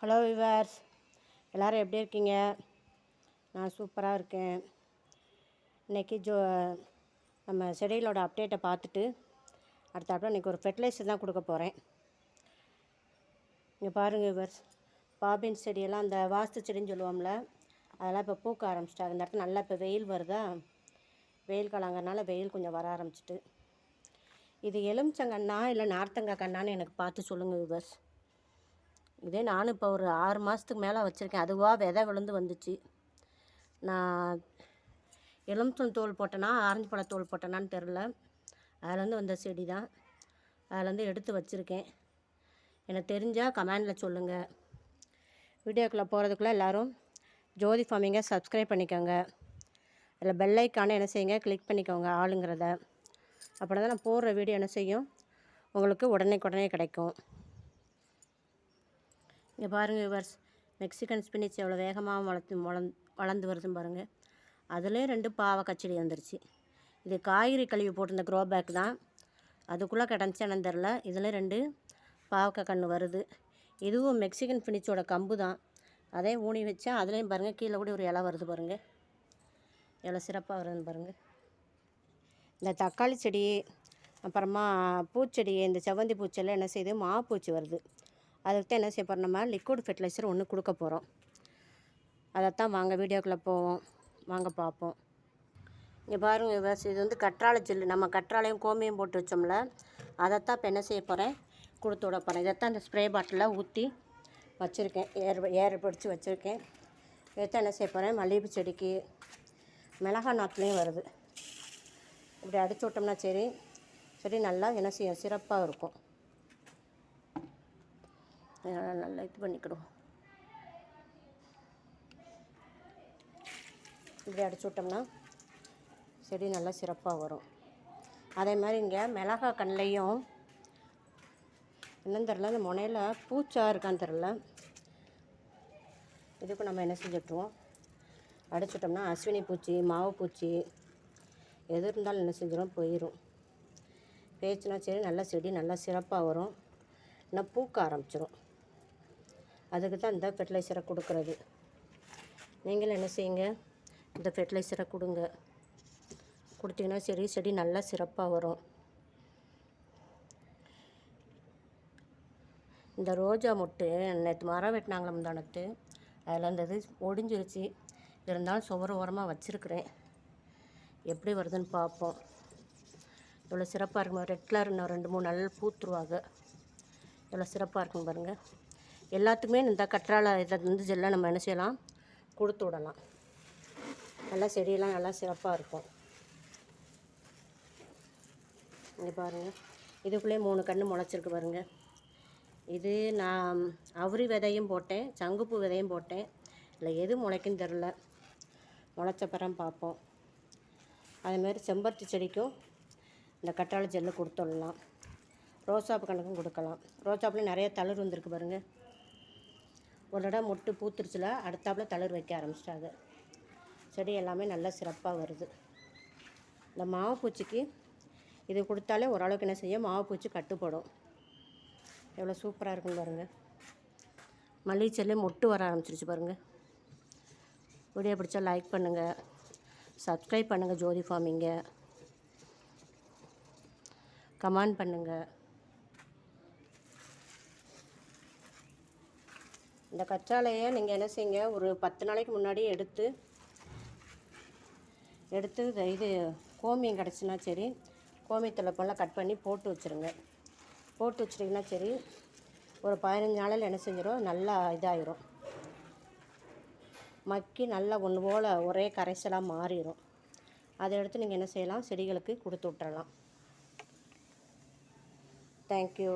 Hello viewers எல்லோரும் எப்படி இருக்கீங்க? நான் சூப்பராக இருக்கேன். இன்றைக்கி ஜோ நம்ம செடிகளோட அப்டேட்டை பார்த்துட்டு அடுத்தாப்புல இன்றைக்கி ஒரு ஃபெர்டிலைசர் தான் கொடுக்க போகிறேன் இங்கே பாருங்கள் விவர்ஸ் பாபின் செடியெல்லாம் அந்த வாஸ்து செடின்னு சொல்லுவோம்ல அதெல்லாம் இப்போ பூக்க ஆரம்பிச்சிட்டாங்க. இந்த இடத்துல நல்லா இப்போ வெயில் வருதா? வெயில் காலங்கிறனால வெயில் கொஞ்சம் வர ஆரம்பிச்சிட்டு. இது எலுமிச்சங்கண்ணா இல்லை நார்த்தங்காய் கண்ணான்னு எனக்கு பார்த்து சொல்லுங்கள் விவர்ஸ் இதே நானும் இப்போ ஒரு ஆறு மாதத்துக்கு மேலே வச்சுருக்கேன். அதுவாக விதை விழுந்து வந்துச்சு. நான் எலுமிச்சம் தோல் போட்டேனா ஆரஞ்சு பழ தோல் போட்டேனான்னு தெரில அதுலேருந்து வந்த செடி தான் அதுலேருந்து எடுத்து வச்சுருக்கேன். எனக்கு தெரிஞ்சால் கமெண்டில் சொல்லுங்கள் வீடியோக்குள்ளே போகிறதுக்குள்ளே எல்லோரும் ஜோதி ஃபார்மிங்கை சப்ஸ்கிரைப் பண்ணிக்கோங்க. அதில் பெல் ஐக்கானை என்ன செய்யுங்க கிளிக் பண்ணிக்கோங்க ஆளுங்கிறத. அப்படின்னா தான் நான் போடுற வீடியோ என்ன செய்யும்? உங்களுக்கு உடனே உடனே கிடைக்கும். இங்கே பாருங்கள் யுவர்ஸ் மெக்சிகன் ஸ்பினிச் எவ்வளோ வேகமாக வளர்த்து வளர்ந்து வளர்ந்து வருதுன்னு பாருங்கள் அதுலேயும் ரெண்டு பாவக்காய் செடி வந்துருச்சு. இது காய்கறி கழுவி போட்டிருந்த க்ரோ பேக் தான். அதுக்குள்ளே கிடந்துச்சானு என்னன்னு தெரில இதில் ரெண்டு பாவக்காய் கன்று வருது. இதுவும் மெக்சிகன் ஃபினிச்சோட கம்பு தான். அதே ஊனி வச்சா அதுலேயும் பாருங்கள் கீழே கூட ஒரு இலை வருது பாருங்கள் எவ்வளோ சிறப்பாக வருதுன்னு பாருங்கள் இந்த தக்காளி செடி அப்புறமா பூச்செடி இந்த செவ்வந்தி பூச்செல்லாம் என்ன செய்யுது மாப்பூச்சி வருது. அதுக்கு தான் என்ன செய்ய போகிறோம் நம்ம லிக்விட் ஃபெர்டிலைசர் ஒன்று கொடுக்க போகிறோம் அதைத்தான் வாங்க வீடியோக்குள்ளே போவோம். வாங்க பார்ப்போம். இங்கே பாருங்க விவர்ஸ் இது வந்து கற்றாழை ஜெல்லு நம்ம கற்றாழையும் கோமியம் போட்டு வச்சோம்ல அதைத்தான் இப்போ என்ன செய்ய போகிறேன் கொடுத்து விட போகிறேன் இதைத்தான் இந்த ஸ்ப்ரே பாட்டிலில் ஊற்றி வச்சுருக்கேன். ஏர் ஏர் பிடிச்சி வச்சுருக்கேன். இதைத்தான் என்ன செய்ய போகிறேன் மல்லிகைப்பூ செடிக்கு மிளகா நாற்றுலேயும் வருது. இப்படி அடிச்சு விட்டோம்னா சரி செடி நல்லா என்ன செய்யும்? சிறப்பாக இருக்கும். அதனால் நல்லா இது பண்ணிக்கிடுவோம். இப்படி அடிச்சு விட்டோம்னா செடி நல்லா சிறப்பாக வரும். அதே மாதிரி இங்கே மிளகா கண்ணிலையும் என்னன்னு தெரில அந்த முனையில் பூச்சா இருக்கான்னு தெரில இதுக்கு நம்ம என்ன செஞ்சுட்ருவோம் அடிச்சுட்டோம்னா அஸ்வினி பூச்சி மாவு பூச்சி எது இருந்தாலும் என்ன செஞ்சிடும் போயிடும் பேச்சுனா சரி நல்லா செடி நல்லா சிறப்பாக வரும். இன்னும் பூக்க ஆரம்பிச்சிடும் அதுக்கு தான் இந்த ஃபெர்டிலைசரை கொடுக்குறது. நீங்களும் என்ன செய்யுங்க? இந்த ஃபெர்டிலைசரை கொடுங்க. கொடுத்தீங்கன்னா சரி செடி நல்லா சிறப்பாக வரும். இந்த ரோஜா மொட்டு நேற்று மரம் வெட்டினாங்களா முந்தானத்து அதில் அந்த இது ஒடிஞ்சிருச்சு. இருந்தாலும் சுவர ஓரமாக வச்சுருக்குறேன். எப்படி வருதுன்னு பார்ப்போம். இவ்வளோ சிறப்பாக இருக்கும் ரெட் கலர் இன்னும் ரெண்டு மூணு நாள் பூத்துருவாங்க எவ்வளோ சிறப்பாக இருக்கும் பாருங்கள் எல்லாத்துக்குமே இந்த கற்றாழை இதை வந்து ஜெல்லாம் நம்ம என்ன செய்யலாம்? கொடுத்து விடலாம். நல்லா செடியெல்லாம் நல்லா சிறப்பாக இருக்கும். இங்கே பாருங்கள் இதுக்குள்ளே மூணு கன்று முளைச்சிருக்கு பாருங்கள் இது நான் அவரி விதையும் போட்டேன் சங்குப்பூ விதையும் போட்டேன். இல்லை எது முளைக்குன்னு தெரில. முளைச்சப்பறம் பார்ப்போம். அதேமாதிரி செம்பருத்தி செடிக்கும் இந்த கற்றாழை ஜெல்லு கொடுத்துடலாம் ரோசாப்பு கணக்கும் கொடுக்கலாம். ரோசாப்பில் நிறைய தளிர் வந்திருக்கு பாருங்கள் ஒரு தடவை மொட்டு பூத்துருச்சுல அடுத்தாப்புல தளிர் வைக்க ஆரம்பிச்சிட்டாங்க. செடி எல்லாமே நல்லா சிறப்பாக வருது. இந்த மாவு பூச்சிக்கு இது கொடுத்தாலே ஓரளவுக்கு என்ன செய்யும்? மாவு பூச்சி கட்டுப்படும். எவ்வளோ சூப்பராக இருக்குன்னு பாருங்கள் மல்லிகை செல்லே மொட்டு வர ஆரம்பிச்சிருச்சு பாருங்கள் வீடியோ பிடிச்சா லைக் பண்ணுங்கள் சப்ஸ்கிரைப் பண்ணுங்கள் ஜோதி ஃபார்மிங்க கமெண்ட் பண்ணுங்கள் இந்த கற்றாழையை நீங்கள் என்ன செய்யுங்க ஒரு பத்து நாளைக்கு முன்னாடி எடுத்து எடுத்து இதை இது கோமியம் கிடச்சின்னா சரி கோமியத்தில் போல கட் பண்ணி போட்டு வச்சுருங்க. போட்டு வச்சிட்டிங்கன்னா சரி ஒரு பதினஞ்சு நாளில் என்ன செஞ்சிடும் நல்லா இதாயிரும். மக்கி நல்லா ஒன்று போல் ஒரே கரைசலாக மாறிடும் அதை எடுத்து நீங்கள் என்ன செய்யலாம் செடிகளுக்கு கொடுத்து விட்டுறலாம். தேங்க்யூ